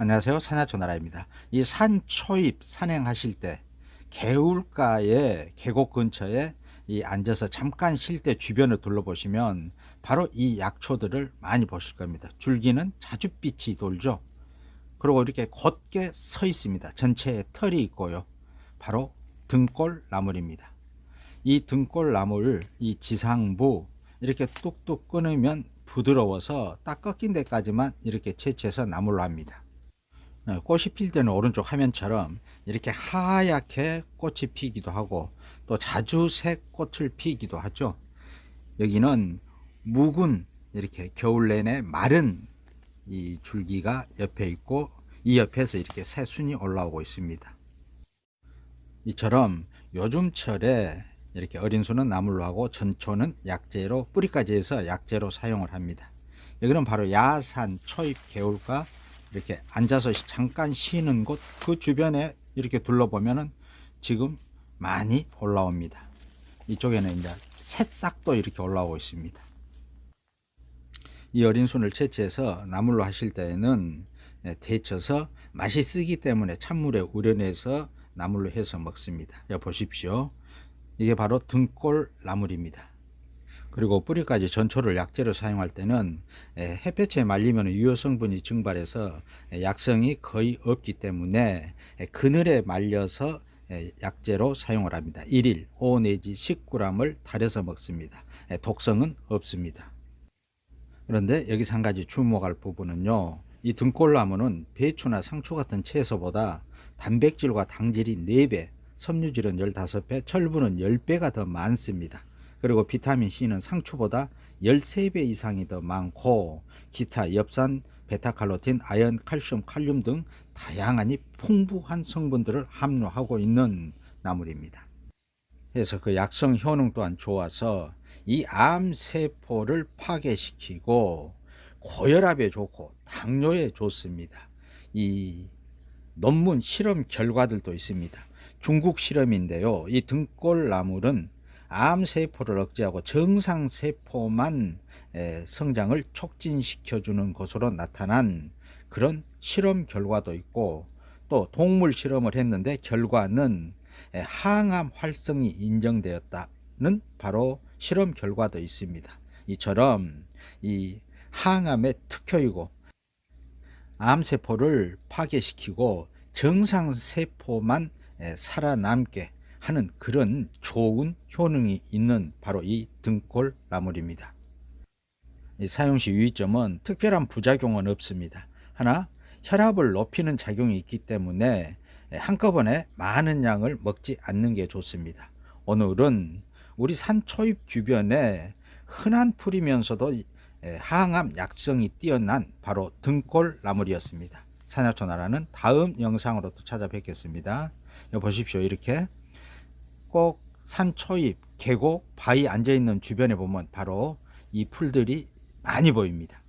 안녕하세요. 산야초나라입니다. 이 산 초입 산행하실 때 개울가에 계곡 근처에 이 앉아서 잠깐 쉴 때 주변을 둘러보시면 바로 이 약초들을 많이 보실 겁니다. 줄기는 자줏빛이 돌죠. 그리고 이렇게 곧게 서 있습니다. 전체에 털이 있고요. 바로 등골 나물입니다. 이 등골 나물 이 지상부 이렇게 뚝뚝 끊으면 부드러워서 딱 꺾인 데까지만 이렇게 채취해서 나물로 합니다. 어, 꽃이 필 때는 오른쪽 화면처럼 이렇게 하얗게 꽃이 피기도 하고 또 자주색 꽃을 피기도 하죠. 여기는 묵은 이렇게 겨울 내내 마른 이 줄기가 옆에 있고 이 옆에서 이렇게 새순이 올라오고 있습니다. 이처럼 요즘철에 이렇게 어린 수는 나물로 하고 전초는 약재로 뿌리까지 해서 약재로 사용을 합니다. 여기는 바로 야산 초입 개울가 이렇게 앉아서 잠깐 쉬는 곳 그 주변에 이렇게 둘러보면은 지금 많이 올라옵니다. 이쪽에는 이제 새싹도 이렇게 올라오고 있습니다. 이 어린 순을 채취해서 나물로 하실 때에는 예, 데쳐서 맛이 쓰기 때문에 찬물에 우려내서 나물로 해서 먹습니다. 여 보십시오. 이게 바로 등골 나물입니다. 그리고 뿌리까지 전초를 약재로 사용할 때는 에, 햇볕에 말리면 유효 성분이 증발해서 에, 약성이 거의 없기 때문에 에, 그늘에 말려서 에, 약재로 사용을 합니다. 1일 5 내지 10g을 달여서 먹습니다. 에, 독성은 없습니다. 그런데 여기서 한 가지 주목할 부분은요. 이 등골나무는 배추나 상추 같은 채소보다 단백질과 당질이 4배, 섬유질은 15배, 철분은 10배가 더 많습니다. 그리고 비타민 C는 상추보다 13배 이상이 더 많고 기타 엽산, 베타칼로틴, 아연, 칼슘, 칼륨 등 다양한 이 풍부한 성분들을 함유하고 있는 나물입니다. 그래서 그 약성 효능 또한 좋아서 이 암세포를 파괴시키고 고혈압에 좋고 당뇨에 좋습니다. 이 논문 실험 결과들도 있습니다. 중국 실험인데요. 이 등골 나물은 암세포를 억제하고 정상세포만 에, 성장을 촉진시켜주는 것으로 나타난 그런 실험 결과도 있고 또 동물 실험을 했는데 결과는 에, 항암 활성이 인정되었다는 바로 실험 결과도 있습니다. 이처럼 이 항암의 특효이고 암세포를 파괴시키고 정상세포만 에, 살아남게 하는 그런 좋은 효능이 있는 바로 이 등골 나물입니다. 이 사용 시 유의점은 특별한 부작용은 없습니다. 하나 혈압을 높이는 작용이 있기 때문에 한꺼번에 많은 양을 먹지 않는 게 좋습니다. 오늘은 우리 산 초입 주변에 흔한 풀이면서도 항암 약성이 뛰어난 바로 등골 나물이었습니다. 산야초나라는 다음 영상으로 또 찾아뵙겠습니다. 보십시오. 이렇게 꼭 산 초입, 계곡, 바위 앉아 있는 주변에 보면 바로 이 풀들이 많이 보입니다.